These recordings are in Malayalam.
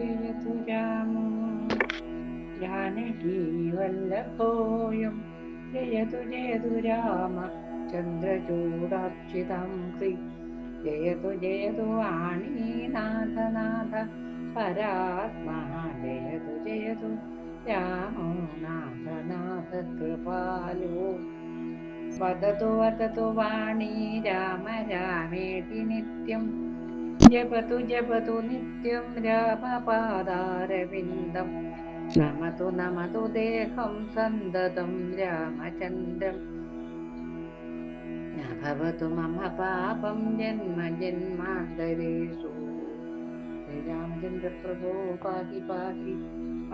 ജയതു രാമോ ജാനകീ വല്ലഭോയം ജയതു ജയതു രാമ ചന്ദ്രചൂടാക്ഷിതം ശ്രീ ജയതു ജയതു വാണീനാഥനാഥ പരാത്മാ ജയതു ജയതു രാമോ നാഥ നാഥ കൃപാലോ. വദതു വദതു വാണീ രാമ രാമേതി നിത്യം ജപതു ജപതു നിത്യം രാമപാദാരവിന്ദം. നമതു നമതു ദേഹം സന്തതം രാമചന്ദ്രം. ഭവതു മമ പാപം ജന്മ ജന്മാന്തരേഷു. ശ്രീരാമചന്ദ്ര പ്രഭോ പാതി പാതി.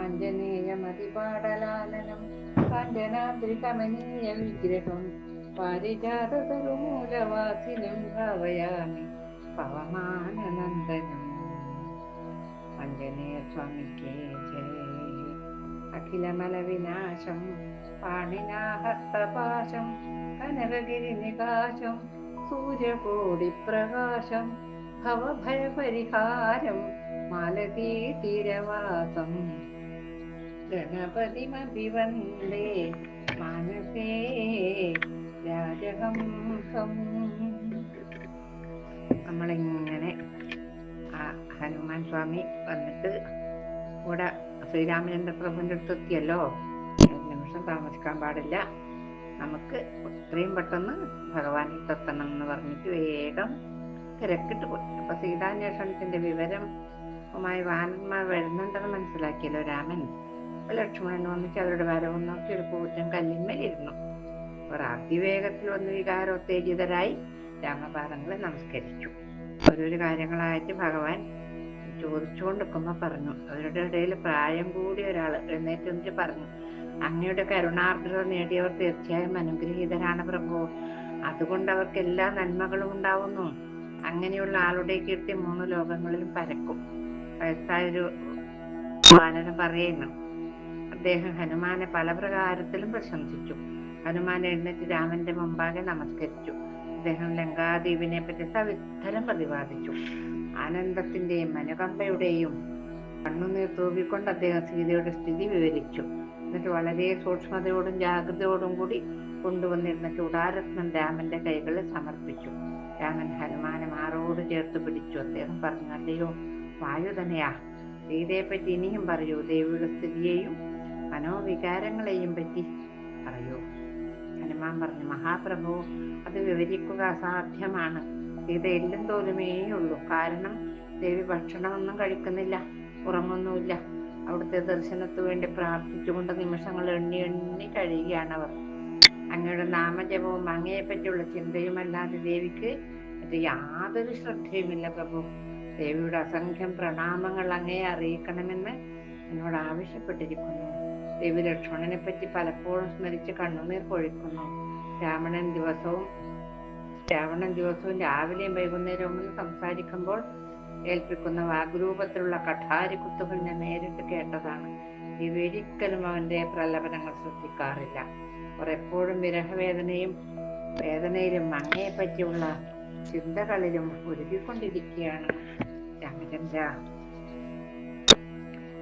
അഞ്ജനേയമതിപാടലാലനം കാഞ്ചനാദ്രികമനീയ വിഗ്രഹം. പാരിജാത ഭാവയാമി. പവമാനനന്ദനം അഞ്ജനേയ സ്വാമിക്ക് ജയ. അഖിലമല വിനാശം പാണിനാഹസ്തപാശം കനകഗിരി നികാശം സൂര്യകോടി പ്രകാശം ഭവഭയപരിഹാരം മാലതീ തീരവാസം ഗണപതിമഭിവന്ദേ മാനസേ രാജഹംസം. നമ്മളിങ്ങനെ ആ ഹനുമാൻ സ്വാമി വന്നിട്ട് ഇവിടെ ശ്രീരാമചന്ദ്ര പ്രഭുവിന്റെ അടുത്ത് എത്തിയല്ലോ ഒരു നിമിഷം താമസിക്കാൻ പാടില്ല. നമുക്ക് എത്രയും പെട്ടെന്ന് ഭഗവാനിൽ എത്തണം എന്ന് പറഞ്ഞിട്ട് വേഗം തിരക്കിട്ട് പോയി. അപ്പൊ സീതാന്വേഷണത്തിന്റെ വിവരം ുമായി വാനന്മാർ വരുന്നുണ്ടെന്ന് മനസ്സിലാക്കിയല്ലോ രാമൻ. ലക്ഷ്മണൻ വന്നിട്ട് അവരുടെ വരവും നോക്കി ഒരു കൂറ്റൻ കല്ലിന്മേലിരുന്നു. അവർ അതിവേഗത്തിൽ വന്ന് വികാരോത്തേജിതരായി. രാമപാദങ്ങളെ നമസ്കരിച്ചു. ഓരോരോ കാര്യങ്ങളായിട്ട് ഭഗവാൻ ചോദിച്ചുകൊണ്ട് നിൽക്കുമ്പോ പറഞ്ഞു. അവരുടെ ഇടയിൽ പ്രായം കൂടിയ ഒരാൾ എഴുന്നേറ്റ് വന്നിട്ട് പറഞ്ഞു അങ്ങയുടെ കരുണാർദ്രത നേടിയവർ തീർച്ചയായും അനുഗ്രഹീതരാണ് പ്രഭു. അതുകൊണ്ട് അവർക്ക് എല്ലാ നന്മകളും ഉണ്ടാവുന്നു. അങ്ങനെയുള്ള ആളുടെ കീർത്തി മൂന്ന് ലോകങ്ങളിലും പരക്കും. വയസ്സായൊരു വാനരം പറയുന്നു. അദ്ദേഹം ഹനുമാനെ പല പ്രകാരത്തിലും പ്രശംസിച്ചു. ഹനുമാൻ എഴുന്നേറ്റ് രാമന്റെ മുമ്പാകെ നമസ്കരിച്ചു. അദ്ദേഹം ലങ്കാദ്വീപിനെ പറ്റി സവിസ്തരം പ്രതിപാദിച്ചു. ആനന്ദത്തിന്റെയും അനുകമ്പയുടെയും കണ്ണുനീർ തൂവിക്കൊണ്ട് അദ്ദേഹം സീതയുടെ സ്ഥിതി വിവരിച്ചു. എന്നിട്ട് വളരെ സൂക്ഷ്മതയോടും ജാഗ്രതയോടും കൂടി കൊണ്ടുവന്നിരുന്ന ചൂടാരത്നം രാമന്റെ കൈകളിൽ സമർപ്പിച്ചു. രാമൻ ഹനുമാനെ മാറോട് ചേർത്ത് പിടിച്ചു. അദ്ദേഹം പറഞ്ഞു അല്ലയോ വായുതനയാ സീതയെ പറ്റി ഇനിയും പറയൂ. ദേവിയുടെ സ്ഥിതിയെയും മനോവികാരങ്ങളെയും പറ്റി പറയൂ. ഹനുമാൻ പറഞ്ഞു മഹാപ്രഭു അത് വിവരിക്കുക അസാധ്യമാണ്. ഇത് എല്ലും തോലുമേ ഉള്ളൂ. കാരണം ദേവി ഭക്ഷണമൊന്നും കഴിക്കുന്നില്ല ഉറങ്ങുന്നുമില്ല. അവിടുത്തെ ദർശനത്തിന് വേണ്ടി പ്രാർത്ഥിച്ചുകൊണ്ട് നിമിഷങ്ങൾ എണ്ണി എണ്ണി കഴിയുകയാണ് അവർ അങ്ങയുടെ നാമജപവും അങ്ങയെ പറ്റിയുള്ള ചിന്തയുമല്ലാതെ ദേവിക്ക് അത് യാതൊരു ശ്രദ്ധയുമില്ല പ്രഭു. ദേവിയുടെ അസംഖ്യം പ്രണാമങ്ങൾ അങ്ങയെ അറിയിക്കണമെന്ന് എന്നോട് ആവശ്യപ്പെട്ടിരിക്കുന്നു. ദേവി ലക്ഷ്മണനെ പറ്റി പലപ്പോഴും സ്മരിച്ച് കണ്ണുനീർ പൊഴിക്കുന്നു രാവണൻ ദിവസവും രാവണൻ ദിവസവും രാവിലെയും വൈകുന്നേരവും സംസാരിക്കുമ്പോൾ ഏൽപ്പിക്കുന്ന വാഗ്രൂപത്തിലുള്ള കഠാരി കുത്തുകൾ ഞാൻ നേരിട്ട് കേട്ടതാണ്. ഇവരിക്കലും അവന്റെ പ്രലപനങ്ങൾ ശ്രദ്ധിക്കാറില്ല. എപ്പോഴും വിരഹവേദനയും വേദനയിലും അങ്ങയെ പറ്റിയുള്ള ചിന്തകളിലും ഒരുക്കിക്കൊണ്ടിരിക്കുകയാണ്. രാമചന്ദ്ര.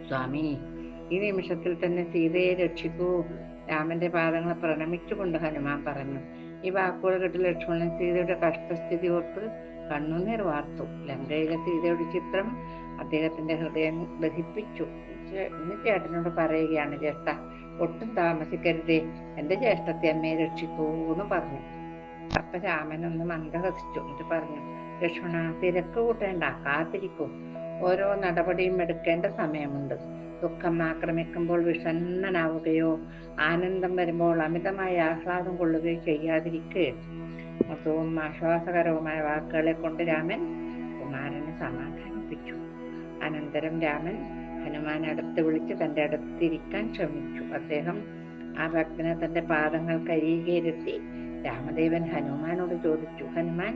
സ്വാമി. ഈ നിമിഷത്തിൽ തന്നെ സീതയെ രക്ഷിക്കൂ. രാമന്റെ പാദങ്ങൾ പ്രണമിച്ചുകൊണ്ട് ഹനുമാൻ പറഞ്ഞു. ഈ വാക്കുകൾ കേട്ട് ലക്ഷ്മണൻ സീതയുടെ കഷ്ടസ്ഥിതി ഓർത്ത് കണ്ണുനീർ വാർത്തു ലങ്കയിലെ സീതയുടെ ചിത്രം അദ്ദേഹത്തിന്റെ ഹൃദയം ദഹിപ്പിച്ചു. ഇന്ന് ചേട്ടനോട് പറയുകയാണ് ജ്യേഷ്ഠ ഒട്ടും താമസിക്കരുതേ. എന്റെ ജ്യേഷ്ഠത്തെ അമ്മയെ രക്ഷിക്കൂ എന്ന് പറഞ്ഞു. അപ്പൊ രാമൻ ഒന്ന് മന്ദഹസിച്ചു എന്നിട്ട് പറഞ്ഞു ലക്ഷ്മണ തിരക്ക് കൂട്ടേണ്ട. കാത്തിരിക്കൂ. ഓരോ നടപടിയും എടുക്കേണ്ട സമയമുണ്ട്. ദുഃഖം ആക്രമിക്കുമ്പോൾ വിഷണ്ണനാവുകയോ ആനന്ദം വരുമ്പോൾ അമിതമായ ആഹ്ലാദം കൊള്ളുകയോ ചെയ്യാതിരിക്കുക മൃദുവും ആശ്വാസകരവുമായ വാക്കുകളെ കൊണ്ട് രാമൻ കുമാരനെ സമാധാനിപ്പിച്ചു. അനന്തരം രാമൻ ഹനുമാനെ അടുത്ത് വിളിച്ച് തന്റെ അടുത്തിരിക്കാൻ ശ്രമിച്ചു. അദ്ദേഹം ആ ഭക്തനെ തന്റെ പാദങ്ങൾ കരികയിരുത്തി രാമദേവൻ ഹനുമാനോട് ചോദിച്ചു ഹനുമാൻ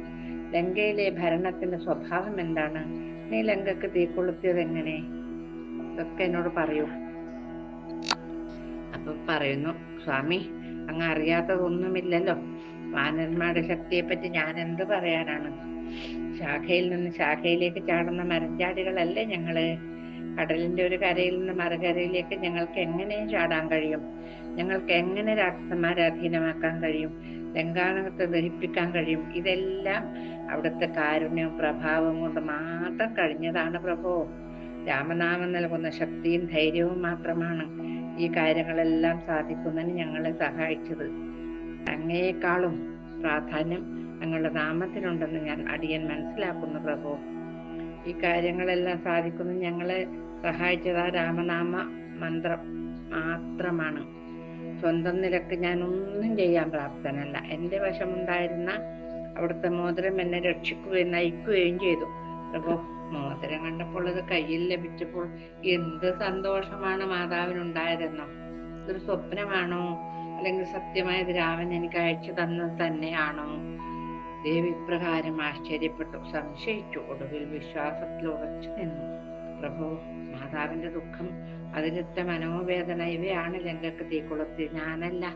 ലങ്കയിലെ ഭരണത്തിന്റെ സ്വഭാവം എന്താണ്? നീ ലങ്കക്ക് തീ കൊളുത്തിയത് എങ്ങനെ ഇതൊക്കെ എന്നോട് പറയൂ. അപ്പൊ പറയുന്നു സ്വാമി അങ്ങ് അറിയാത്തതൊന്നുമില്ലല്ലോ വാനന്മാരുടെ ശക്തിയെ പറ്റി ഞാൻ എന്ത് പറയാനാണ്? ശാഖയിൽ നിന്ന് ശാഖയിലേക്ക് ചാടുന്ന മരഞ്ചാടികളല്ലേ ഞങ്ങൾ? കടലിന്റെ ഒരു കരയിൽ നിന്ന് മറുകരയിലേക്ക് ഞങ്ങൾക്ക് എങ്ങനെ ചാടാൻ കഴിയും? ഞങ്ങൾക്ക് എങ്ങനെ രാക്ഷസന്മാരെ അധീനമാക്കാൻ കഴിയും? ലങ്കാനകത്തെ ദഹിപ്പിക്കാൻ കഴിയും? ഇതെല്ലാം അവിടുത്തെ കാരുണ്യവും പ്രഭാവവും കൊണ്ട് മാത്രം കഴിഞ്ഞതാണ് പ്രഭു. രാമനാമം നൽകുന്ന ശക്തിയും ധൈര്യവും മാത്രമാണ് ഈ കാര്യങ്ങളെല്ലാം സാധിക്കുന്നതിന് ഞങ്ങളെ സഹായിച്ചത്. അങ്ങേക്കാളും പ്രാധാന്യം ഞങ്ങളുടെ നാമത്തിനുണ്ടെന്ന് ഞാൻ അടിയൻ മനസ്സിലാക്കുന്നു പ്രഭു. ഈ കാര്യങ്ങളെല്ലാം സാധിക്കുന്ന ഞങ്ങളെ സഹായിച്ചത് ആ രാമനാമ മന്ത്രം മാത്രമാണ്. സ്വന്തം നിലയ്ക്ക് ഞാൻ ഒന്നും ചെയ്യാൻ പ്രാപ്തനല്ല. എന്റെ വശമുണ്ടായിരുന്ന അവിടുത്തെ മോതിരം എന്നെ രക്ഷിക്കുകയും നയിക്കുകയും ചെയ്തു. പ്രഭു മോതിരം കണ്ടപ്പോൾ അത് കയ്യിൽ ലഭിച്ചപ്പോൾ എന്ത് സന്തോഷമാണ് മാതാവിനുണ്ടായതെന്നോ? ഇതൊരു സ്വപ്നമാണോ? അല്ലെങ്കിൽ സത്യമായത് രാമൻ എനിക്ക് അയച്ചു തന്നത് തന്നെയാണോ? ദേവി ഇപ്രകാരം ആശ്ചര്യപ്പെട്ടു. സംശയിച്ചു. ഒടുവിൽ വിശ്വാസത്തിൽ ഉറച്ചു നിന്നു. പ്രഭു മാതാവിന്റെ ദുഃഖം അതിരുത്ത മനോവേദന ഇവയാണ് ലങ്കക്ക് തീക്കുളത്തി ഞാനല്ല.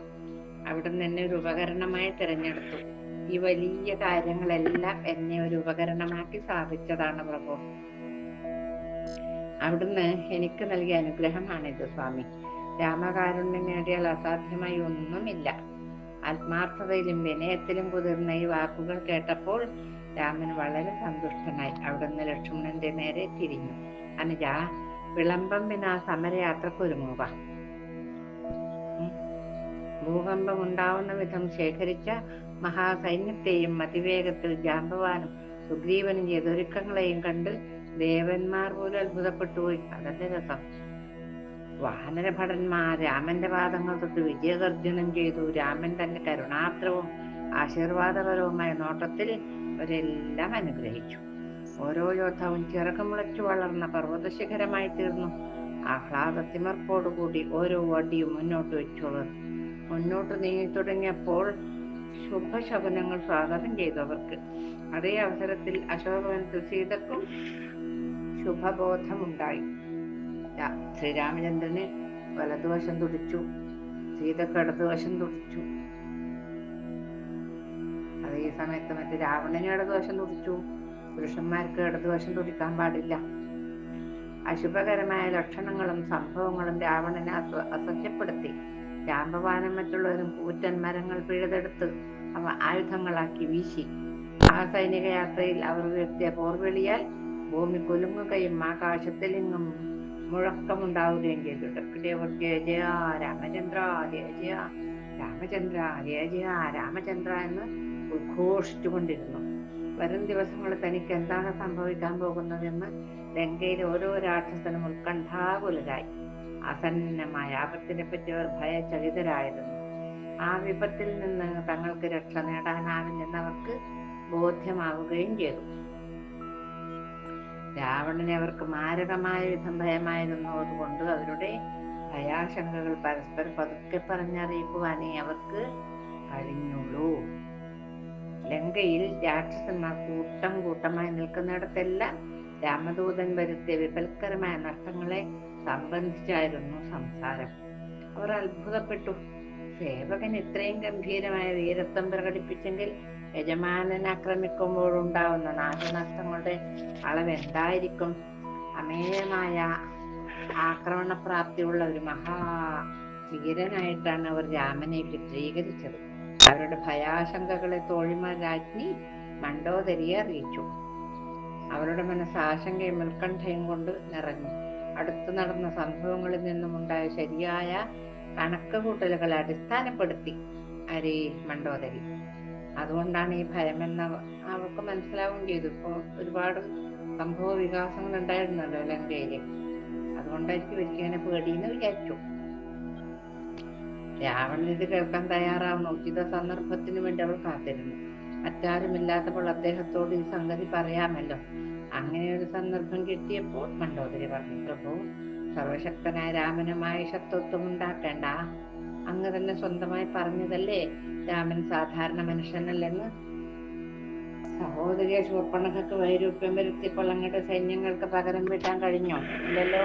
അവിടുന്ന് എന്നെ ഒരു ഉപകരണമായി തിരഞ്ഞെടുത്തു. ഈ വലിയ കാര്യങ്ങളെല്ലാം എന്നെ ഒരു ഉപകരണമാക്കി സ്ഥാപിച്ചതാണ് പ്രഭു. അവിടുന്ന് എനിക്ക് നൽകിയ അനുഗ്രഹമാണിത് സ്വാമി. രാമകാരുണ്യം നേടിയാൽ അസാധ്യമായി ഒന്നുമില്ല. ആത്മാർത്ഥതയിലും വിനയത്തിലും കുതിർന്ന ഈ വാക്കുകൾ കേട്ടപ്പോൾ രാമൻ വളരെ സന്തുഷ്ടനായി അവിടുന്ന് ലക്ഷ്മണന്റെ നേരെ തിരിഞ്ഞു. അനുജ വിളംബം പിന്നെ ആ സമരയാത്രക്ക് ഒരുങ്ങുക ഉം. ഭൂകമ്പം ഉണ്ടാവുന്ന വിധം ശേഖരിച്ച മഹാസൈന്യത്തെയും അതിവേഗത്തിൽ ജാമ്പവാനും സുഗ്രീവനും ചെയ്ത ഒരുക്കങ്ങളെയും കണ്ട് ദേവന്മാർ പോലും അത്ഭുതപ്പെട്ടുപോയി. അതല്ലേ രസം? വാനരഭടന്മാർ രാമന്റെ പാദങ്ങൾ തൊട്ട് വിജയഗർജനം ചെയ്തു. രാമൻ തന്റെ കരുണാത്രവും ആശീർവാദപരവുമായ നോട്ടത്തിൽ അവരെല്ലാം അനുഗ്രഹിച്ചു. ഓരോ യോദ്ധാവും ചിറകുമുളച്ചു വളർന്ന പർവതശിഖരമായി തീർന്നു. ആഹ്ലാദത്തിമർപ്പോടുകൂടി ഓരോ വടിയും മുന്നോട്ട് വെച്ചുള്ളത് മുന്നോട്ട് നീങ്ങി തുടങ്ങിയപ്പോൾ ശുഭശകുനങ്ങൾ സ്വാഗതം ചെയ്തു അവർക്ക് അതേ അവസരത്തിൽ അശോകവൻ തുസീതക്കും ശുഭബോധമുണ്ടായി. ശ്രീരാമചന്ദ്രന് വലതുവശം തുടിച്ചു. സീതക്ക് ഇടതുവശം തുടിച്ചു. അതേ സമയത്ത് മറ്റേ രാവണന് ഇടതുവശം തുടിച്ചു. പുരുഷന്മാർക്ക് ഇടതുവശം തുടിക്കാൻ പാടില്ല. അശുഭകരമായ ലക്ഷണങ്ങളും സംഭവങ്ങളും രാവണനെ അസ- അസഹ്യപ്പെടുത്തി. രാമവാനം മറ്റുള്ളവരും കൂറ്റൻ മരങ്ങൾ പിഴുതെടുത്ത് അവ ആയുധങ്ങളാക്കി വീശി. ആ സൈനിക യാത്രയിൽ അവർ ഉയർത്തിയ പോർവിളിയാൽ ഭൂമി കുലുങ്ങുകയും ആകാശത്തിൽ നിന്നും മുഴക്കമുണ്ടാവുകയും ചെയ്തു. ജയ രാമചന്ദ്ര ജയ രാമചന്ദ്ര ജയ രാമചന്ദ്ര എന്ന് ഉദ്ഘോഷിച്ചുകൊണ്ടിരുന്നു. വരും ദിവസങ്ങളിൽ തനിക്ക് എന്താണ് സംഭവിക്കാൻ പോകുന്നതെന്ന് ലങ്കയിലെ ഓരോ രാക്ഷസനും ഉത്കണ്ഠാകുലരായി. അസന്നമായ ആപത്തിനെ പറ്റി അവർ ഭയചകിതരായിരുന്നു. ആ വിപത്തിൽ നിന്ന് തങ്ങൾക്ക് രക്ഷ നേടാനാവില്ലെന്ന് അവർക്ക് ബോധ്യമാവുകയും ചെയ്തു. രാവണനെ അവർക്ക് മാരകമായ വിധം ഭയമായിരുന്നു. അതുകൊണ്ട് അവരുടെ ഭയാശങ്കകൾ പരസ്പരം പതുക്കെ പറഞ്ഞറിയിക്കുവാനേ അവർക്ക് കഴിഞ്ഞുള്ളൂ. ലങ്കയിൽ രാക്ഷസന്മാർ കൂട്ടം കൂട്ടമായി നിൽക്കുന്നിടത്തെല്ലാം രാമദൂതൻ വരുത്തിയ വിപൽക്കരമായ നഷ്ടങ്ങളെ സംബന്ധിച്ചായിരുന്നു സംസാരം. അവർ അത്ഭുതപ്പെട്ടു സേവകൻ ഇത്രയും ഗംഭീരമായ വീരത്വം പ്രകടിപ്പിച്ചെങ്കിൽ യജമാനൻ ആക്രമിക്കുമ്പോഴുണ്ടാവുന്ന നാശനഷ്ടങ്ങളുടെ അളവ് എന്തായിരിക്കും അമേയമായ ആക്രമണപ്രാപ്തിയുള്ള ഒരു മഹാ വീരനായിട്ടാണ് അവർ രാമനെ ചിത്രീകരിച്ചത് അവരുടെ ഭയാശങ്കകളെ തോഴിമാർ രാജ്ഞി മണ്ടോദരിയെ അറിയിച്ചു. അവരുടെ മനസ്സ് ആശങ്കയും ഉത്കണ്ഠയും കൊണ്ട് നിറഞ്ഞു. അടുത്ത് നടന്ന സംഭവങ്ങളിൽ നിന്നും ഉണ്ടായ ശരിയായ കണക്കുകൂട്ടലുകളെ അടിസ്ഥാനപ്പെടുത്തി അരി മണ്ടോദരി. അതുകൊണ്ടാണ് ഈ ഭയമെന്ന് അവ- അവർക്ക് മനസ്സിലാവുകയും ചെയ്തു. ഇപ്പോൾ ഒരുപാട് സംഭവ വികാസങ്ങൾ ഉണ്ടായിരുന്നല്ലോ ലങ്കയിൽ അതുകൊണ്ടായിരിക്കും ഒരിക്കലും പേടിയെന്ന് വിചാരിച്ചു. രാവണൻ ഇത് കേൾക്കാൻ തയ്യാറാവുന്ന ഉചിത സന്ദർഭത്തിന് വേണ്ടി അവൾ കാത്തിരുന്നു. മറ്റാരുമില്ലാത്തപ്പോൾ അദ്ദേഹത്തോട് ഈ സംഗതി പറയാമല്ലോ. അങ്ങനെ ഒരു സന്ദർഭം കിട്ടിയപ്പോൾ മണ്ടോദരി പറഞ്ഞു പ്രഭു സർവശക്തനായ രാമനുമായി ശത്രുത്വം ഉണ്ടാക്കേണ്ട. അങ്ങ് തന്നെ സ്വന്തമായി പറഞ്ഞതല്ലേ? രാമൻ സാധാരണ മനുഷ്യനല്ലെന്ന്. സഹോദരിയെ ശൂർപ്പണഖക്ക് വൈരൂപ്യം വരുത്തിയപ്പോൾ അങ്ങയുടെ സൈന്യങ്ങൾക്ക് പകരം വീട്ടാൻ കഴിഞ്ഞോ? ഇല്ലല്ലോ.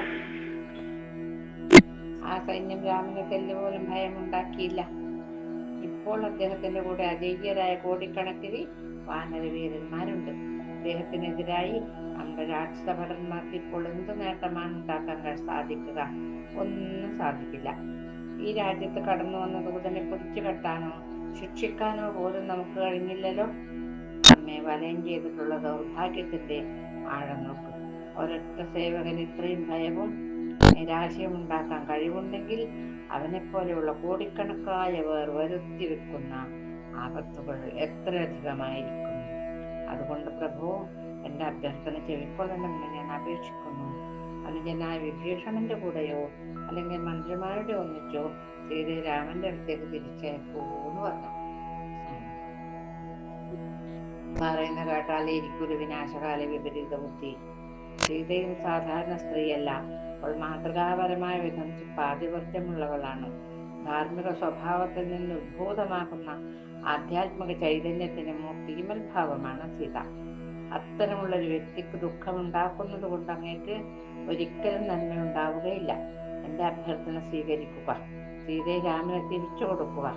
ആ സൈന്യം രാമന് തെല്ലുപോലും ഭയമുണ്ടാക്കിയില്ല. ഇപ്പോൾ അദ്ദേഹത്തിന്റെ കൂടെ അജയ്യരായ കോടിക്കണക്കിന് വാനരവീരന്മാരുണ്ട്. അദ്ദേഹത്തിനെതിരായി അങ്ക നമ്മുടെ രാക്ഷസ ഭടന്മാർക്ക് ഇപ്പോൾ എന്ത് നേട്ടമാണ് ഉണ്ടാക്കാൻ സാധിക്കുക? ഒന്നും സാധിക്കില്ല. ഈ രാജ്യത്ത് കടന്നു വന്ന ദൂതനെ പിടിച്ചു കെട്ടാനോ ശിക്ഷിക്കാനോ പോലും നമുക്ക് കഴിഞ്ഞില്ലല്ലോ? നമ്മെ വലയം ചെയ്തിട്ടുള്ള ദൗർഭാഗ്യത്തിന്റെ ആഴം നോക്ക്. ഒരൊറ്റ സേവകന് ഇത്രയും ഭയവും നിരാശയും ഉണ്ടാക്കാൻ കഴിവുണ്ടെങ്കിൽ അവനെ പോലെയുള്ള കോടിക്കണക്കായ പേർ വരുത്തി വെക്കുന്ന ആപത്തുകൾ എത്രയധികമായിരിക്കും? അതുകൊണ്ട് പ്രഭു എന്റെ അഭ്യർത്ഥന ചെവിക്കൊള്ളണമെന്ന് ഞാൻ അപേക്ഷിക്കുന്നു. അനുജനായ വിഭീഷണന്റെ കൂടെയോ അല്ലെങ്കിൽ മന്ത്രിമാരുടെ ഒന്നിച്ചോ ശ്രീരാമന്റെ അടുത്തേക്ക് തിരിച്ചയക്കൂ എന്ന് പറഞ്ഞു. പറയുന്ന കേട്ടാലേ ഇരിക്കൊരു വിനാശകാല വിപരീത ബുദ്ധി. സീതയും സാധാരണ സ്ത്രീയല്ല. അവൾ മാതൃകാപരമായ വിധം പാതിവർത്യമുള്ളവളാണ് ധാർമ്മിക സ്വഭാവത്തിൽ നിന്ന് ഉദ്ഭൂതമാക്കുന്ന ആധ്യാത്മിക ചൈതന്യത്തിന് മൂർത്തിമൽ ഭാവമാണ് സീത. അത്തരമുള്ള ഒരു വ്യക്തിക്ക് ദുഃഖമുണ്ടാക്കുന്നത് കൊണ്ട് അങ്ങേക്ക് ഒരിക്കലും നന്മ ഉണ്ടാവുകയില്ല എന്റെ അഭ്യർത്ഥന സ്വീകരിക്കുക. സീതയെ രാമനെ തിരിച്ചു കൊടുക്കുക.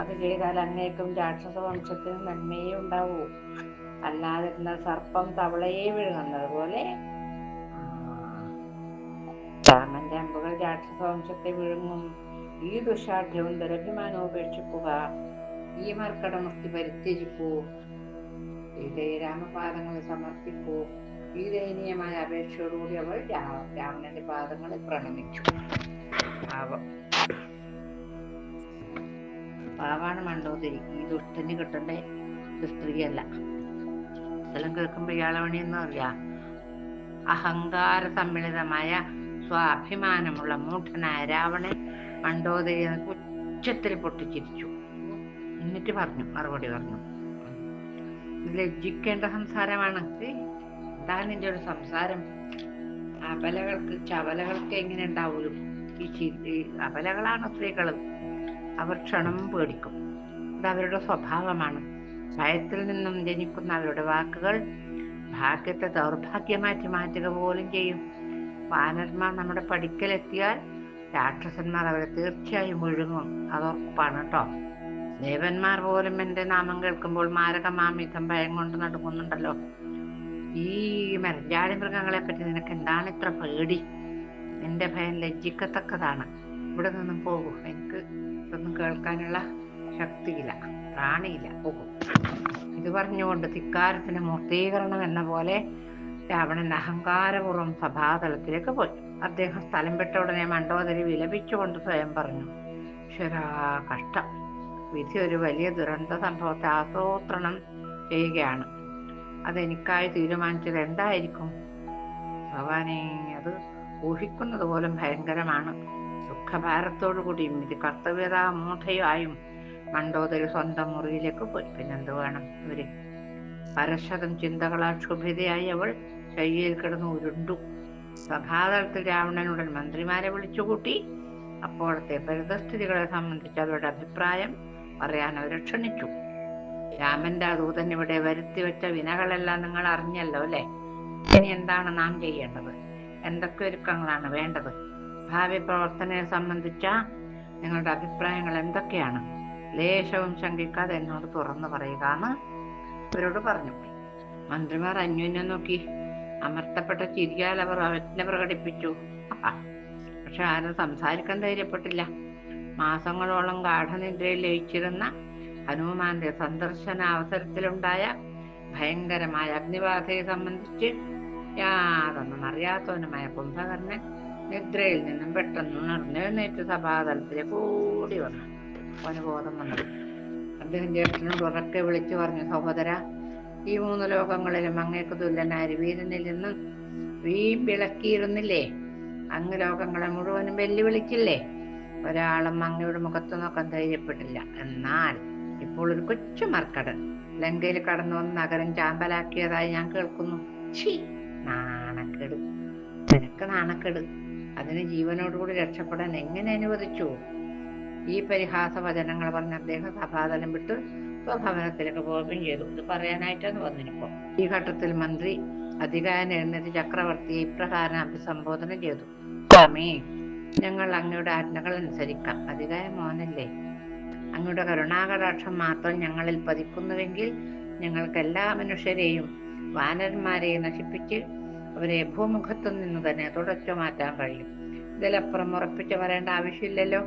അത് ചെയ്താൽ അങ്ങേക്കും രാക്ഷസ വംശത്തിനും നന്മയേ ഉണ്ടാവൂ. അല്ലാതെ സർപ്പം തവളയെ വിഴുങ്ങുന്നത് പോലെ രാമന്റെ അമ്പുകൾ രാക്ഷസ വംശത്തെ വിഴുങ്ങും. ഈ ദുഷാഠ്യവും ദുരഭിമാനവും ഉപേക്ഷിക്കുക. ഈ മർക്കടമുക്തി പരിത്യജിക്കൂ സീതയെ രാമപാദങ്ങളിൽ സമർപ്പിക്കൂ ഈ ദയനീയമായ അപേക്ഷയോടുകൂടി അവൾ രാവണന്റെ പാദങ്ങളെ പ്രണമിച്ചു. പാവം. പാവാണ് മണ്ടോതിരി ഈ ദുഷ്ടന് കിട്ടേണ്ട? സ്ത്രീയല്ല. ഇതെല്ലാം കേൾക്കുമ്പോ ഇയാളെ പണിയൊന്നും അറിയാം അഹങ്കാര സമ്മിളിതമായ സ്വാഭിമാനമുള്ള മൂഢനായ രാവണൻ മണ്ടോദരി ഉച്ചത്തിൽ പൊട്ടിച്ചിരിച്ചു. എന്നിട്ട് പറഞ്ഞു മറുപടി പറഞ്ഞു. ലജ്ജിക്കേണ്ട സംസാരമാണ്. എന്താ നിന്റെ ഒരു സംസാരം. അപലകൾക്ക് ചവലകൾക്ക് എങ്ങനെ ഉണ്ടാവൂലും? ഈ അബലകളാണ് സ്ത്രീകൾ അവർ ക്ഷണം പേടിക്കും. അത് അവരുടെ സ്വഭാവമാണ്. ഭയത്തിൽ നിന്നും ജനിക്കുന്ന അവരുടെ വാക്കുകൾ ഭാഗ്യത്തെ ദൗർഭാഗ്യമാറ്റി മാറ്റുക പോലും ചെയ്യും. വാനന്മാർ നമ്മുടെ പടിക്കലെത്തിയാൽ രാക്ഷസന്മാർ അവരെ തീർച്ചയായും ഒഴുങ്ങും അതുറപ്പാണ് കേട്ടോ. ദേവന്മാർ പോലും എന്റെ നാമം കേൾക്കുമ്പോൾ മാരകമാമിതം ഭയം കൊണ്ട് നടക്കുന്നുണ്ടല്ലോ ഈ മരഞ്ചാടി മൃഗങ്ങളെ പറ്റി നിനക്ക് എന്താണ് ഇത്ര പേടി? നിന്റെ ഭയം ലജ്ജിക്കത്തക്കതാണ്. ഇവിടെ നിന്നും പോകൂ. എനിക്ക് ഇതൊന്നും കേൾക്കാനുള്ള ശക്തിയില്ല പ്രാണിയില്ല. പോകൂ. ഇത് പറഞ്ഞുകൊണ്ട് ധിക്കാരത്തിന് മൂർത്തീകരണം എന്ന പോലെ രാവണൻ അഹങ്കാരപൂർവം സഭാതലത്തിലേക്ക് പോയി. അദ്ദേഹം സ്ഥലം വിട്ട ഉടനെ മണ്ടോദരി വിലപിച്ചുകൊണ്ട് സ്വയം പറഞ്ഞു ശരാ കഷ്ടം. വിധി ഒരു വലിയ ദുരന്ത സംഭവത്തെ ആസൂത്രണം ചെയ്യുകയാണ്. അതെനിക്കായി തീരുമാനിച്ചത് എന്തായിരിക്കും? ഭഗവാനെ അത് ഊഹിക്കുന്നത് പോലും ഭയങ്കരമാണ്. ദുഃഖഭാരത്തോടു കൂടിയും ഇത് കർത്തവ്യതാ മൂഢയായും മണ്ടോദരി സ്വന്തം മുറിയിലേക്ക് പോയി. പിന്നെന്ത് വേണം ഇവർ? പരശതം ചിന്തകളാൽ ക്ഷുഭിതയായി അവൾ ശയ്യയിൽ കിടന്ന് ഉരുണ്ടു. സഭാതലത്തിൽ രാവണനുടൻ മന്ത്രിമാരെ വിളിച്ചുകൂട്ടി. അപ്പോഴത്തെ പരിതസ്ഥിതികളെ സംബന്ധിച്ച് അവരുടെ അഭിപ്രായം പറയാൻ അവർ ക്ഷണിച്ചു. രാമന്റെ ദൂതൻ ഇവിടെ വരുത്തി വെച്ച വിനകളെല്ലാം നിങ്ങൾ അറിഞ്ഞല്ലോ അല്ലെ? ഇനി എന്താണ് നാം ചെയ്യേണ്ടത്? എന്തൊക്കെ ഒരുക്കങ്ങളാണ് വേണ്ടത്? ഭാവി പ്രവർത്തനയെ സംബന്ധിച്ച നിങ്ങളുടെ അഭിപ്രായങ്ങൾ എന്തൊക്കെയാണ്? ലേശവും ശങ്കിക്കാതെ എന്നോട് തുറന്നു പറയുക എന്ന് ഇവരോട് പറഞ്ഞു. മന്ത്രിമാർ അന്യോന്യം നോക്കി. അമർത്തപ്പെട്ട ചിരിയാൽ അവർ അവജ്ഞ പ്രകടിപ്പിച്ചു. പക്ഷെ ആരും സംസാരിക്കാൻ ധൈര്യപ്പെട്ടില്ല. മാസങ്ങളോളം ഗാഠനിദ്രയിൽ ലയിച്ചിരുന്ന ഹനുമാന്റെ സന്ദർശന അവസരത്തിലുണ്ടായ ഭയങ്കരമായ അഗ്നിബാധയെ സംബന്ധിച്ച് യാതൊന്നും അറിയാത്തവനുമായ കുംഭകർണൻ നിദ്രയിൽ നിന്നും പെട്ടെന്ന് ഉണർന്നെഴുന്നേറ്റ് സഭാതലത്തിലേക്ക് കൂടി വന്നു. അവന് ബോധം വന്നത്. അദ്ദേഹം ജ്യേഷ്ഠനോട് ഉറക്കെ വിളിച്ചു പറഞ്ഞു സഹോദര ഈ മൂന്ന് ലോകങ്ങളിലും അങ്ങേക്ക് തുല്യനായ വീരനിൽ നിന്ന് വീമ്പിളക്കിയിരുന്നില്ലേ? അങ്ങ് ലോകങ്ങളെ മുഴുവനും വെല്ലുവിളിച്ചില്ലേ? ഒരാളും അങ്ങയുടെ മുഖത്ത് നോക്കാൻ ധൈര്യപ്പെട്ടില്ല എന്നാൽ ഇപ്പോൾ ഒരു കൊച്ചു മർക്കടൻ ലങ്കയിൽ കടന്നു വന്ന് നഗരം ചാമ്പലാക്കിയതായി ഞാൻ കേൾക്കുന്നു. ഛീ നാണക്കേട്. നിനക്ക് നാണക്കേട്. അതിന് ജീവനോടുകൂടി രക്ഷപ്പെടാൻ എങ്ങനെ അനുവദിച്ചു? ഈ പരിഹാസ വചനങ്ങൾ പറഞ്ഞ അദ്ദേഹം സഭാതലം വിട്ട് സ്വഭവനത്തിലേക്ക് പോവുകയും ചെയ്തു. ഇത് പറയാനായിട്ടാണ് വന്നിരിപ്പോ ഈ ഘട്ടത്തിൽ മന്ത്രി അധികാരം എഴുന്നേറ്റ് ചക്രവർത്തിയെ ഇപ്രകാരം അഭിസംബോധന ചെയ്തു. സ്വാമി ഞങ്ങൾ അങ്ങയുടെ ആജ്ഞകൾ അനുസരിക്കാം. അതികായ മോനല്ലേ? അങ്ങയുടെ കരുണാകടാക്ഷം മാത്രം ഞങ്ങളിൽ പതിക്കുന്നുവെങ്കിൽ ഞങ്ങൾക്ക് എല്ലാ മനുഷ്യരെയും വാനരന്മാരെയും നശിപ്പിച്ച് അവരെ ഭൂമുഖത്തു നിന്ന് തന്നെ തുടച്ചു മാറ്റാൻ കഴിയും. ഇതിലപ്പുറം ഉറപ്പിച്ചു വരേണ്ട ആവശ്യമില്ലല്ലോ.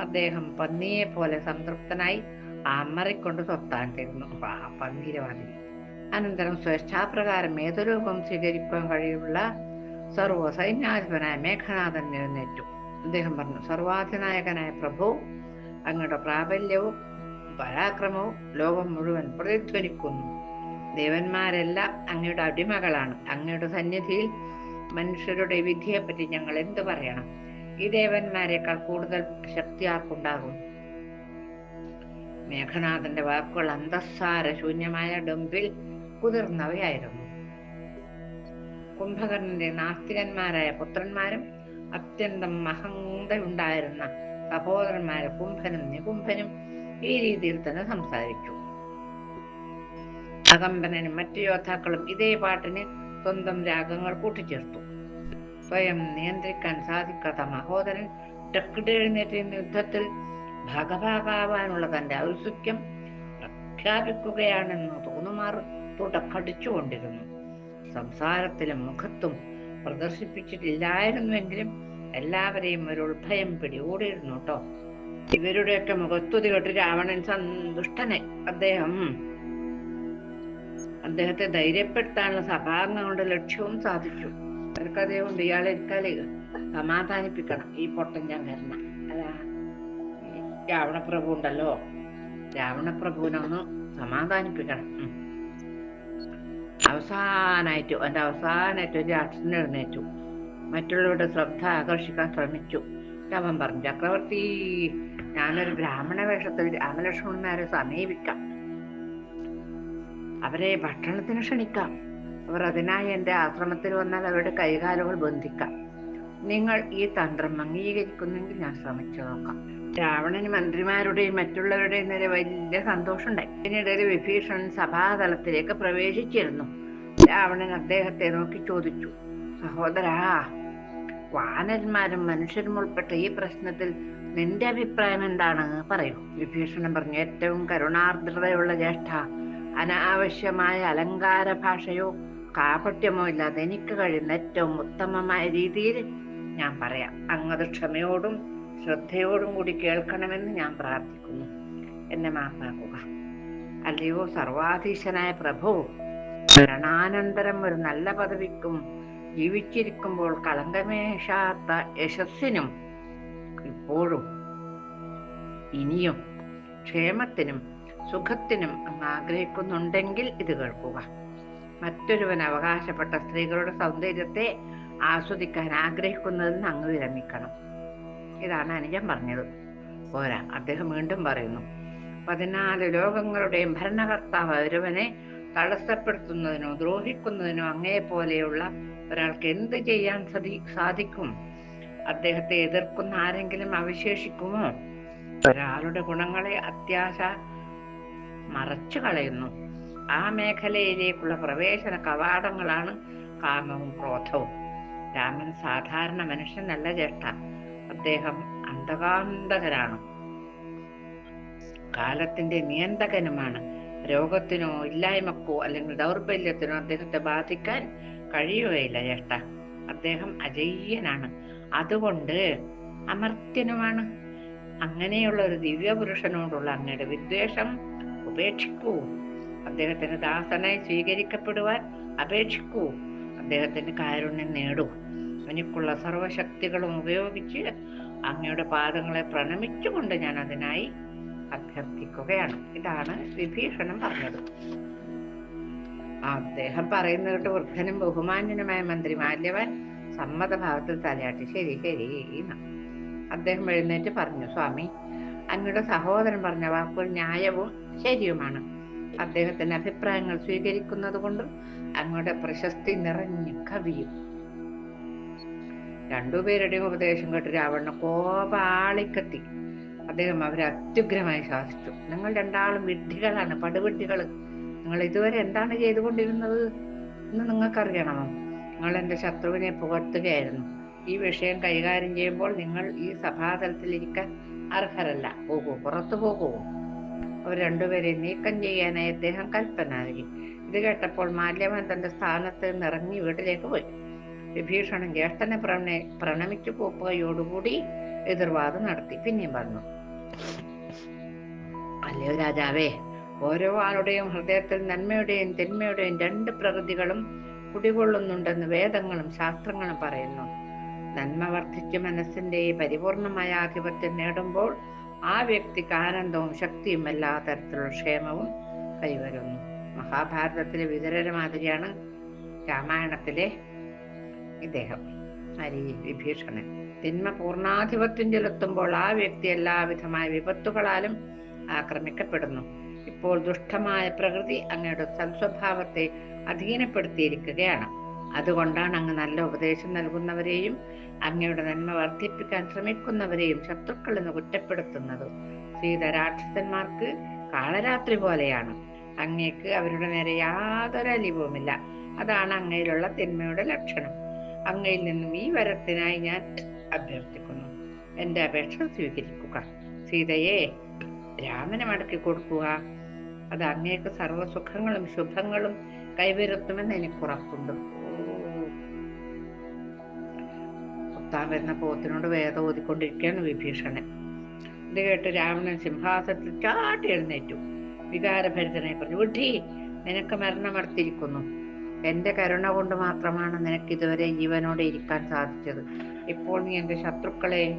അദ്ദേഹം പന്നിയെ പോലെ സംതൃപ്തനായി അമ്മറിക്കൊണ്ട് സ്വത്താൻ തീർന്നു ആ പന്നീരവാദി അനന്തരം സ്വേച്ഛാപ്രകാരം ഏതു രൂപം സ്വീകരിക്കാൻ കഴിയുള്ള സർവ സൈന്യാധിപനായ മേഘനാഥൻ എഴുന്നേറ്റു. അദ്ദേഹം പറഞ്ഞു സർവാധിനായകനായ പ്രഭു അങ്ങയുടെ പ്രാബല്യവും പരാക്രമവും ലോകം മുഴുവൻ പ്രതിധ്വനിക്കുന്നു. ദേവന്മാരെല്ലാം അങ്ങയുടെ അടിമകളാണ്. അങ്ങയുടെ സന്നിധിയിൽ മനുഷ്യരുടെ വിധിയെപ്പറ്റി ഞങ്ങൾ എന്തു പറയണം? ഈ ദേവന്മാരെക്കാൾ കൂടുതൽ ശക്തി ആർക്കുണ്ടാകും? മേഘനാഥന്റെ വാക്കുകൾ അന്തസ്സാര ശൂന്യമായ ഡൊമ്പിൽ കുതിർന്നവയായിരുന്നു. കുംഭകർണന്റെ നാസ്തികന്മാരായ പുത്രന്മാരും അത്യന്തം മഹന്തയുണ്ടായിരുന്ന സഹോദരന്മാരെ കുംഭനും നികുംഭനും ഈ രീതിയിൽ തന്നെ സംസാരിച്ചു. അകമ്പനും മറ്റു യോദ്ധാക്കളും ഇതേ പാട്ടിന് സ്വന്തം രാഗങ്ങൾ കൂട്ടിച്ചേർത്തു. സ്വയം നിയന്ത്രിക്കാൻ സാധിക്കാത്ത മഹോദരൻ ടക്കിടെഴുന്നേറ്റ് യുദ്ധത്തിൽ ഭാഗഭാഗാവാനുള്ള തന്റെ ഔത്സുക്യം പ്രഖ്യാപിക്കുകയാണെന്ന് തോന്നുമാർ തുടക്കടിച്ചുകൊണ്ടിരുന്നു. സംസാരത്തിലും മുഖത്തും പ്രദർശിപ്പിച്ചിട്ടില്ലായിരുന്നുവെങ്കിലും എല്ലാവരെയും ഒരു ഉൾഭയം പിടികൂടിയിരുന്നു കേട്ടോ. ഇവരുടെയൊക്കെ മുഖത്തുതി കേട്ട് രാവണൻ സന്തുഷ്ടനെ അദ്ദേഹം അദ്ദേഹത്തെ ധൈര്യപ്പെടുത്താനുള്ള സഭാംഗങ്ങളുടെ ലക്ഷ്യവും സാധിച്ചു. അവർക്ക് അദ്ദേഹം ഇയാളെ എടുത്താൽ സമാധാനിപ്പിക്കണം. ഈ പൊട്ടൻ ഞാൻ അതാ രാവണപ്രഭു ഉണ്ടല്ലോ. രാവണപ്രഭുവിനൊന്ന് സമാധാനിപ്പിക്കണം. ഉം. അവസാനായിട്ട് അവന്റെ അവസാനായിട്ട് ഒരു അച്ഛൻ എഴുന്നേറ്റു. മറ്റുള്ളവരുടെ ശ്രദ്ധ ആകർഷിക്കാൻ ശ്രമിച്ചു. അവൻ പറഞ്ഞു ചക്രവർത്തി ഞാനൊരു ബ്രാഹ്മണ വേഷത്തിൽ രാമലക്ഷ്മണന്മാരെ സമീപിക്കാം. അവരെ ഭക്ഷണത്തിന് ക്ഷണിക്കാം. അവർ അതിനായി എന്റെ ആശ്രമത്തിൽ വന്നാൽ അവരുടെ കൈകാലുകൾ ബന്ധിക്കാം. നിങ്ങൾ ഈ തന്ത്രം അംഗീകരിക്കുന്നെങ്കിൽ ഞാൻ ശ്രമിച്ചു നോക്കാം. രാവണന് മന്ത്രിമാരുടെയും മറ്റുള്ളവരുടെയും നേരെ വലിയ സന്തോഷമുണ്ടായി. ഇതിനിടയിൽ വിഭീഷണൻ സഭാതലത്തിലേക്ക് പ്രവേശിച്ചിരുന്നു. രാവണൻ അദ്ദേഹത്തെ നോക്കി ചോദിച്ചു സഹോദരാ വാനന്മാരും മനുഷ്യരും ഉൾപ്പെട്ട ഈ പ്രശ്നത്തിൽ നിന്റെ അഭിപ്രായം എന്താണ്? പറയൂ. വിഭീഷണൻ പറഞ്ഞു ഏറ്റവും കരുണാർദ്രതയുള്ള ജ്യേഷ്ഠ അനാവശ്യമായ അലങ്കാര ഭാഷയോ കാപട്യമോ ഇല്ലാതെ എനിക്ക് കഴിയുന്ന ഏറ്റവും ഉത്തമമായ രീതിയിൽ ഞാൻ പറയാം. അങ്ങത് ക്ഷമയോടും ശ്രദ്ധയോടും കൂടി കേൾക്കണമെന്ന് ഞാൻ പ്രാർത്ഥിക്കുന്നു. എന്നെ മാപ്പാക്കുക. അല്ലയോ സർവാധീശനായ പ്രഭു മരണാനന്തരം ഒരു നല്ല പദവിക്കും ജീവിച്ചിരിക്കുമ്പോൾ കളങ്കമേശാത്ത യശസ്സിനും ഇപ്പോഴും ഇനിയും ക്ഷേമത്തിനും സുഖത്തിനും അങ്ങ് ആഗ്രഹിക്കുന്നുണ്ടെങ്കിൽ ഇത് കേൾക്കുക. മറ്റൊരുവൻ അവകാശപ്പെട്ട സ്ത്രീകളുടെ സൗന്ദര്യത്തെ ആസ്വദിക്കാൻ ആഗ്രഹിക്കുന്നതെന്ന് അങ്ങ് വിരമിക്കണം. ഇതാണ് അനുജൻ പറഞ്ഞത്. പോരാ അദ്ദേഹം വീണ്ടും പറയുന്നു പതിനാല് ലോകങ്ങളുടെയും ഭരണകർത്താവ് ഒരുവനെ തടസ്സപ്പെടുത്തുന്നതിനോ ദ്രോഹിക്കുന്നതിനോ അങ്ങേ പോലെയുള്ള ഒരാൾക്ക് എന്ത് ചെയ്യാൻ സതി സാധിക്കും? അദ്ദേഹത്തെ എതിർക്കുന്ന ആരെങ്കിലും അവശേഷിക്കുമോ? ഒരാളുടെ ഗുണങ്ങളെ അത്യാശ മറച്ചു കളയുന്നു. ആ മേഖലയിലേക്കുള്ള പ്രവേശന കവാടങ്ങളാണ് കാമവും ക്രോധവും. രാമൻ സാധാരണ മനുഷ്യനല്ല ജ്യേഷ്ഠ അദ്ദേഹം അന്ധകാന്തകരാണ്. കാലത്തിന്റെ നിയന്തകനുമാണ്. രോഗത്തിനോ ഇല്ലായ്മക്കോ അല്ലെങ്കിൽ ദൗർബല്യത്തിനോ അദ്ദേഹത്തെ ബാധിക്കാൻ കഴിയുകയില്ല ചേട്ട അദ്ദേഹം അജയ്യനാണ്. അതുകൊണ്ട് അമർത്യനുമാണ്. അങ്ങനെയുള്ള ഒരു ദിവ്യപുരുഷനോടുള്ള അങ്ങയുടെ വിദ്വേഷം ഉപേക്ഷിക്കൂ. അദ്ദേഹത്തിന്റെ ദാസനായി സ്വീകരിക്കപ്പെടുവാൻ അപേക്ഷിക്കൂ. അദ്ദേഹത്തിന്റെ കാരുണ്യം നേടൂ. എനിക്കുള്ള സർവശക്തികളും ഉപയോഗിച്ച് അങ്ങയുടെ പാദങ്ങളെ പ്രണമിച്ചുകൊണ്ട് ഞാൻ അതിനായി അഭ്യർത്ഥിക്കുകയാണ്. ഇതാണ് വിഭീഷണം പറഞ്ഞത്. അദ്ദേഹം പറയുന്നത് കേട്ട് വൃദ്ധനും ബഹുമാന്യനുമായ മന്ത്രി മാല്യവൻ സമ്മതഭാവത്തിൽ തലയാട്ടി ശരി ശരി അദ്ദേഹം എഴുന്നേറ്റ് പറഞ്ഞു സ്വാമി അങ്ങയുടെ സഹോദരൻ പറഞ്ഞ വാക്കുകൾ ന്യായവും ശരിയുമാണ്. അദ്ദേഹത്തിന്റെ അഭിപ്രായങ്ങൾ സ്വീകരിക്കുന്നത് കൊണ്ടും അങ്ങയുടെ പ്രശസ്തി നിറഞ്ഞു കവിയും. രണ്ടുപേരുടെയും ഉപദേശം കേട്ട് രാവണ കോപാളിക്കത്തി. അദ്ദേഹം അവരെ അത്യുഗ്രമായി ശാസിച്ചു. നിങ്ങൾ രണ്ടാളും വിഡ്ഢികളാണ് പടുവിഡ്ഢികൾ നിങ്ങൾ ഇതുവരെ എന്താണ് ചെയ്തുകൊണ്ടിരുന്നത് എന്ന് നിങ്ങൾക്കറിയണമോ? നിങ്ങൾ എന്റെ ശത്രുവിനെ പുകഴ്ത്തുകയായിരുന്നു. ഈ വിഷയം കൈകാര്യം ചെയ്യുമ്പോൾ നിങ്ങൾ ഈ സഭാതലത്തിലിരിക്കാൻ അർഹരല്ല. പോകൂ പുറത്തു പോകൂ. അവർ രണ്ടുപേരെ നീക്കം ചെയ്യാനായി അദ്ദേഹം കൽപ്പന നൽകി ഇത് കേട്ടപ്പോൾ മാല്യവൻ തന്റെ സ്ഥാനത്ത് നിന്ന് ഇറങ്ങി വീട്ടിലേക്ക് പോയി. വിഭീഷണൻ ജ്യേഷ്ഠനെ പ്രണ പ്രണമിച്ചു പോപ്പയോടുകൂടി എതിർവാദം നടത്തി. പിന്നെയും പറഞ്ഞു. അല്ലയോ രാജാവേ ഓരോ ആളുടെയും ഹൃദയത്തിൽ നന്മയുടെയും തിന്മയുടെയും രണ്ട് പ്രകൃതികളും കുടികൊള്ളുന്നുണ്ടെന്ന് വേദങ്ങളും ശാസ്ത്രങ്ങളും പറയുന്നു. നന്മ വർദ്ധിച്ച് മനസ്സിന്റെ പരിപൂർണമായ ആധിപത്യം നേടുമ്പോൾ ആ വ്യക്തിക്ക് ആനന്ദവും ശക്തിയും എല്ലാ തരത്തിലുള്ള ക്ഷേമവും കൈവരുന്നു. മഹാഭാരതത്തിലെ വിതരര മാതിരിയാണ് രാമായണത്തിലെ ഇദ്ദേഹം ഹരി വിഭീഷണൻ. തിന്മ പൂർണാധിപത്യം ചെലുത്തുമ്പോൾ ആ വ്യക്തി എല്ലാവിധമായ വിപത്തുകളാലും ആക്രമിക്കപ്പെടുന്നു. ഇപ്പോൾ ദുഷ്ടമായ പ്രകൃതി അങ്ങയുടെ സൽസ്വഭാവത്തെ അധീനപ്പെടുത്തിയിരിക്കുകയാണ്. അതുകൊണ്ടാണ് അങ്ങ് നല്ല ഉപദേശം നൽകുന്നവരെയും അങ്ങയുടെ നന്മ വർദ്ധിപ്പിക്കാൻ ശ്രമിക്കുന്നവരെയും ശത്രുക്കൾ എന്ന് കുറ്റപ്പെടുത്തുന്നത്. സീതരാക്ഷസന്മാർക്ക് കാളരാത്രി പോലെയാണ്. അങ്ങേക്ക് അവരുടെ നേരെ യാതൊരു അലിവുമില്ല അതാണ് അങ്ങയിലുള്ള തിന്മയുടെ ലക്ഷണം. അങ്ങയിൽ നിന്നും ഈ വരത്തിനായി ഞാൻ അഭ്യർത്ഥിക്കുന്നു. എന്റെ അപേക്ഷ സ്വീകരിക്കുക. സീതയെ രാമനെ മടക്കി കൊടുക്കുക. അത് അങ്ങേക്ക് സർവസുഖങ്ങളും ശുഭങ്ങളും കൈവരുത്തുമെന്ന് എനിക്ക് ഉറപ്പുണ്ട്. ഒത്താൻ വരുന്ന പോത്തിനോട് വേദം ഓതിക്കൊണ്ടിരിക്കുകയാണ് വിഭീഷണൻ. ഇത് കേട്ട് രാവണൻ സിംഹാസനത്തിൽ ചാട്ടി എഴുന്നേറ്റു. വികാരഭരിതനെ പറഞ്ഞു വിഡ്ഢി നിനക്ക് മരണമടുത്തിരിക്കുന്നു എന്റെ കരുണ കൊണ്ട് മാത്രമാണ് നിനക്ക് ഇതുവരെ ജീവനോടെ ഇരിക്കാൻ സാധിച്ചത്. ഇപ്പോൾ നീ എന്റെ ശത്രുക്കളെ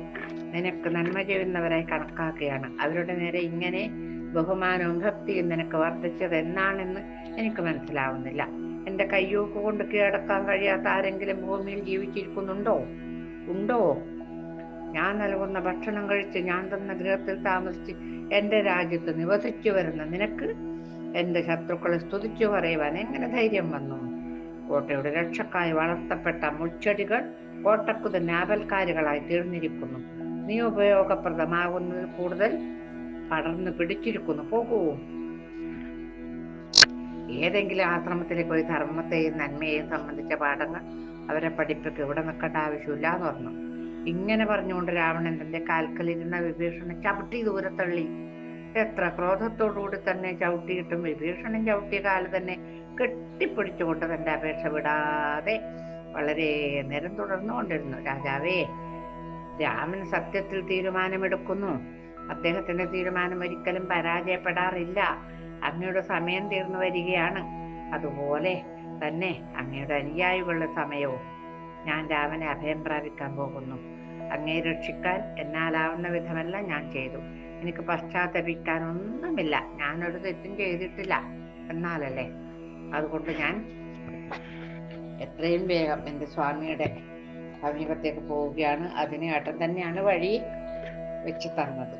നിനക്ക് നന്മ ചെയ്യുന്നവരായി കണക്കാക്കുകയാണ്. അവരുടെ നേരെ ഇങ്ങനെ ബഹുമാനവും ഭക്തിയും നിനക്ക് വർദ്ധിച്ചത് എന്നാണെന്ന് എനിക്ക് മനസ്സിലാവുന്നില്ല. എന്റെ കയ്യൂക്ക് കൊണ്ട് കീഴടക്കാൻ കഴിയാത്ത ആരെങ്കിലും ഭൂമിയിൽ ജീവിച്ചിരിക്കുന്നുണ്ടോ? ഉണ്ടോ? ഞാൻ നൽകുന്ന ഭക്ഷണം കഴിച്ച് ഞാൻ തന്ന ഗൃഹത്തിൽ താമസിച്ച് എന്റെ രാജ്യത്ത് നിവസിച്ചു വരുന്ന നിനക്ക് എന്റെ ശത്രുക്കളെ സ്തുതിച്ചു പറയുവാൻ എങ്ങനെ ധൈര്യം വന്നു? കോട്ടയുടെ രക്ഷക്കായി വളർത്തപ്പെട്ട മുച്ചെടികൾ കോട്ടക്കുത് നാവൽക്കാരികളായി തീർന്നിരിക്കുന്നു. നീ ഉപയോഗപ്രദമാകുന്നതിൽ കൂടുതൽ പടർന്നു പിടിച്ചിരിക്കുന്നു. പോകൂ. ഏതെങ്കിലും ആശ്രമത്തിലേക്ക് പോയി ധർമ്മത്തെയും നന്മയെയും സംബന്ധിച്ച പാഠങ്ങൾ അവരെ പഠിപ്പിക്കുക ഇവിടെ നിൽക്കേണ്ട ആവശ്യമില്ല എന്ന് പറഞ്ഞു. ഇങ്ങനെ പറഞ്ഞുകൊണ്ട് രാവണൻ തന്റെ കാൽക്കലിരുന്ന വിഭീഷണൻ ചവിട്ടി ദൂരത്തള്ളി. തള്ളി എത്ര ക്രോധത്തോടുകൂടി തന്നെ ചവിട്ടിയിട്ടും വിഭീഷണൻ ചവിട്ടിയ കാൽ തന്നെ കെട്ടിപ്പിടിച്ചുകൊണ്ട് തന്റെ അപേക്ഷ വിടാതെ വളരെ നേരം തുടർന്നുകൊണ്ടിരുന്നു. രാജാവേ രാമൻ സത്യത്തിൽ തീരുമാനമെടുക്കുന്നു. അദ്ദേഹത്തിന്റെ തീരുമാനം ഒരിക്കലും പരാജയപ്പെടാറില്ല. അങ്ങയുടെ സമയം തീർന്നു വരികയാണ്. അതുപോലെ തന്നെ അങ്ങയുടെ അനുയായികളുടെ സമയവും. ഞാൻ രാമനെ അഭയം പ്രാപിക്കാൻ പോകുന്നു. അങ്ങയെ രക്ഷിക്കാൻ എന്നാലാവുന്ന വിധമെല്ലാം ഞാൻ ചെയ്തു. എനിക്ക് പശ്ചാത്തപിക്കാൻ ഒന്നുമില്ല ഞാനൊരു തെറ്റും ചെയ്തിട്ടില്ല. എന്നാലല്ലേ അതുകൊണ്ട് ഞാൻ എത്രയും വേഗം എന്റെ സ്വാമിയുടെ സമീപത്തേക്ക് പോവുകയാണ്. അതിന് ഏട്ടൻ തന്നെയാണ് വഴി വെച്ച് തന്നത്.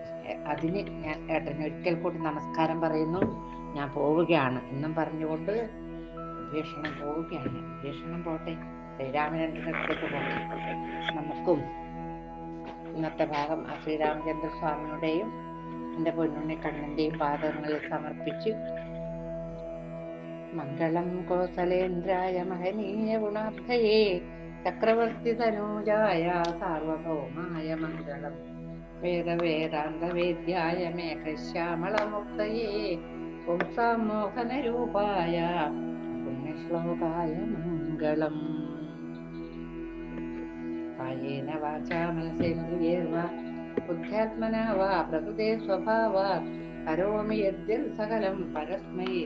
അതിന് ഞാൻ ഏട്ടന് ഒരിക്കൽ കൂടി നമസ്കാരം പറയുന്നു. ഞാൻ പോവുകയാണ്. എന്നും പറഞ്ഞുകൊണ്ട് ഭീഷണം പോവുകയാണ്. ഭീഷണം പോട്ടെ. ശ്രീരാമചന്ദ്രനടുത്തേക്ക് പോട്ടെ നമുക്കും ഇന്നത്തെ ഭാഗം ആ ശ്രീരാമചന്ദ്ര സ്വാമിയുടെയും എന്റെ പൊന്നുണ്ണി കണ്ണന്റെയും പാദങ്ങളിൽ സമർപ്പിച്ച് മംഗളം കോസലേന്ദ്രായ മഹനീയ ഗുണാബ്ധയേ ചക്രവർത്തി തനൂജായ സാർവഭൗമായ മംഗളം. വേദവേദാന്തവേദ്യായ മേഘശ്യാമളമുക്തയേ പുംസാം മോഹനരൂപായ പുണ്യശ്ലോകായ മംഗളം. കായേന വാചാ മനസേന്ദ്രിയേർവ. ബുദ്ധ്യാത്മന വാ പ്രകൃതേ സ്വഭാവാ. കരോമി യദ്യൽ സകലം പരസ്മൈ.